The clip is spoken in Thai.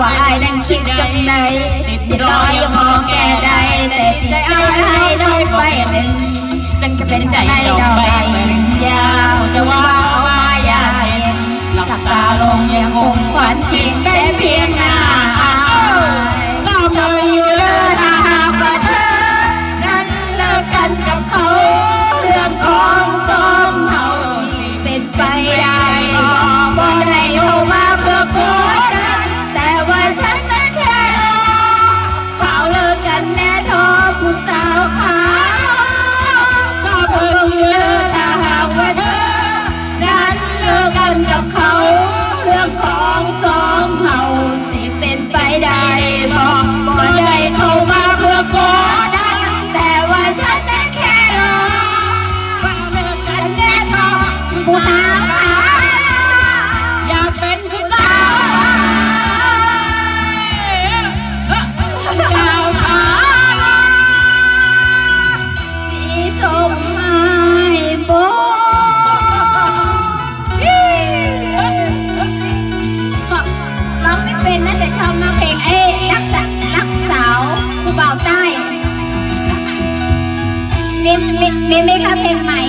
ว่าอายนั้นคิดจังใดติดรอยยังมองแก่ใดแต่ใจอายให้น้อยไปหนึ่งจังจะเป็นใจดอกใบเหมือนยาวจะว่าว่าอยาเห็นหลับตาลงยังคงฝันทิ้งแต่เพียง ได้บ่บ่ได้เข้ามาเพื่อกดดันแต่ว่าฉันนั้นแค่รอว่าเลิกกันแน่พอผู้สาว บ่าวใต้มีมีมีมคะเพลงใหม่คุณเรียกมีไหมคะเพลงใหม่